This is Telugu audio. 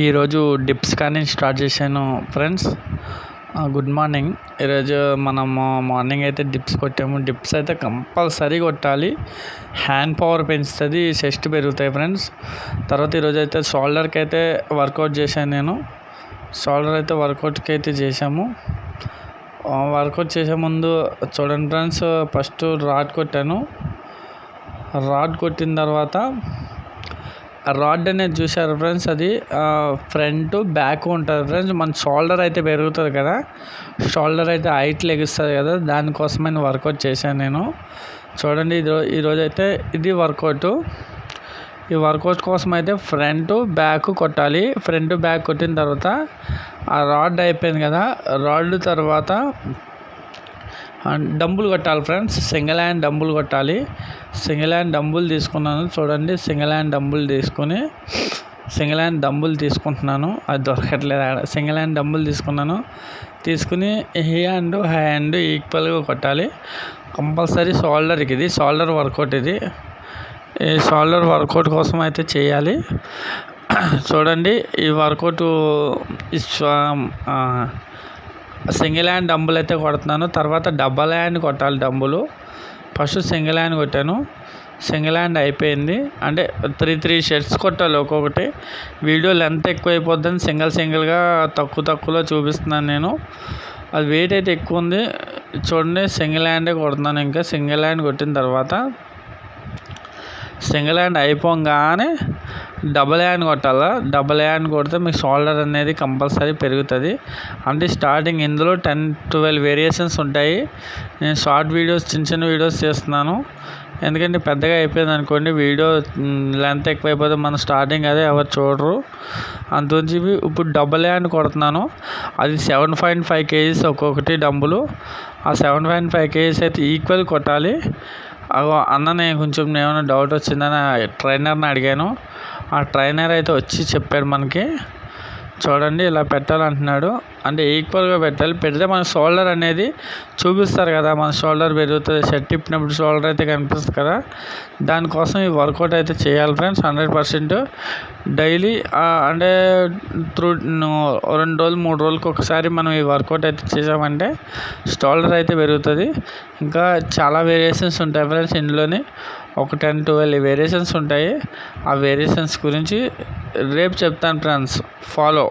ఈరోజు డిప్స్ కానీ స్టార్ట్ చేశాను ఫ్రెండ్స్. Good morning. ఈరోజు మనము మార్నింగ్ అయితే డిప్స్ కొట్టాము. డిప్స్ అయితే కంపల్సరీ కొట్టాలి. హ్యాండ్ పవర్ పెంచుతుంది చెస్ట్ పెరుగుతాయి ఫ్రెండ్స్. తర్వాత ఈరోజు అయితే షోల్డర్కి అయితే వర్కౌట్ చేశాను నేను. షోల్డర్ అయితే వర్కౌట్కి అయితే చేశాము. వర్కౌట్ చేసే ముందు చూడండి ఫ్రెండ్స్ ఫస్ట్ రాడ్ కొట్టాను. రాడ్ కొట్టిన తర్వాత రాడ్ అనేది చూసారు ఫ్రెండ్స్ అది. ఫ్రంట్ బ్యాక్ ఉంటుంది ఫ్రెండ్స్. మన షోల్డర్ అయితే పెరుగుతుంది కదా. షోల్డర్ అయితే హైట్ లెగుస్తుంది కదా. దానికోసమైన వర్కౌట్ చేశాను నేను. చూడండి ఇది ఈరోజు అయితే ఇది వర్కౌట్. ఈ వర్కౌట్ కోసం అయితే ఫ్రంట్ బ్యాక్ కొట్టాలి. ఫ్రంట్ బ్యాక్ కొట్టిన తర్వాత ఆ రాడ్ అయిపోయింది కదా. రాడ్ తర్వాత డంబుల్ కొట్టాలి ఫ్రెండ్స్. సింగిల్ హ్యాండ్ డంబుల్ కొట్టాలి. సింగిల్ హ్యాండ్ డంబుల్ తీసుకున్నాను. చూడండి సింగిల్ హ్యాండ్ డంబుల్ తీసుకొని సింగిల్ హ్యాండ్ డంబుల్ తీసుకుంటున్నాను. అది దొరకట్లేదు ఆడ. సింగిల్ హ్యాండ్ డంబుల్ తీసుకున్నాను. తీసుకుని హీ హ్యాండ్ హ్యాండ్ ఈక్వల్గా కొట్టాలి. కంపల్సరీ షోల్డర్కి ఇది. షోల్డర్ వర్కౌట్ ఇది. ఈ షోల్డర్ వర్కౌట్ కోసం అయితే చేయాలి. చూడండి ఈ వర్కౌట్ సింగిల్ హ్యాండ్ డంబుల్ అయితే కొడుతున్నాను. తర్వాత డబల్ హ్యాండ్ కొట్టాలి డంబులు. ఫస్ట్ సింగిల్ హ్యాండ్ కొట్టాను. సింగిల్ హ్యాండ్ అయిపోయింది. అంటే త్రీ త్రీ షర్ట్స్ కొట్టాలి ఒక్కొక్కటి. వీడియో లెంత్ ఎక్కువ అయిపోద్దని సింగిల్ సింగిల్గా తక్కువ తక్కువలో చూపిస్తున్నాను నేను. అది వెయిట్ అయితే ఎక్కువ ఉంది. చూడండి సింగిల్ హ్యాండే కొడుతున్నాను ఇంకా. సింగిల్ హ్యాండ్ కొట్టిన తర్వాత సింగిల్ హ్యాండ్ అయిపోగానే డబల్ హ్యాండ్ కొట్టాలా? డబల్ హ్యాండ్ కొడితే మీకు షోల్డర్ అనేది కంపల్సరీ పెరుగుతుంది. అంటే స్టార్టింగ్ ఇందులో టెన్ ట్వెల్వ్ వేరియేషన్స్ ఉంటాయి. నేను షార్ట్ వీడియోస్ చిన్న చిన్న వీడియోస్ చేస్తున్నాను. ఎందుకంటే పెద్దగా అయిపోయింది అనుకోండి వీడియో లెంత్ ఎక్కువైపోతే మనం స్టార్టింగ్ అదే ఎవరు చూడరు. అందుంచి ఇప్పుడు డబల్ హ్యాండ్ కొడుతున్నాను. అది సెవెన్ పాయింట్ ఫైవ్ కేజీస్ ఒక్కొక్కటి డబ్బులు ఆ సెవెన్ పాయింట్ ఫైవ్ కేజీస్ అయితే ఈక్వల్ కొట్టాలి. అన్న నేను కొంచెం ఏమైనా డౌట్ వచ్చిందని ట్రైనర్ని అడిగాను. ఆ ట్రైనర్ అయితే వచ్చి చెప్పాడు మనకి చూడండి ఇలా పెట్టాలంటున్నాడు అంటే ఈక్వల్గా పెట్టాలి. పెడితే మన షోల్డర్ అనేది చూపిస్తారు కదా మన షోల్డర్ పెరుగుతుంది. షర్ట్ ఇప్పినప్పుడు షోల్డర్ అయితే కనిపిస్తుంది కదా. దానికోసం ఈ వర్కౌట్ అయితే చేయాలి ఫ్రెండ్స్ హండ్రెడ్ పర్సెంట్ డైలీ అంటే త్రూ రెండు రోజులు మూడు రోజులకి ఒకసారి మనం ఈ వర్కౌట్ అయితే చేసామంటే షోల్డర్ అయితే పెరుగుతుంది. ఇంకా చాలా వేరియేషన్స్ ఉంటాయి ఫ్రెండ్స్ ఇందులోని. ఒక టెన్ ట్వెల్వ్ వేరియేషన్స్ ఉంటాయి. ఆ వేరియేషన్స్ గురించి రేపు చెప్తాను ఫ్రెండ్స్ ఫాలో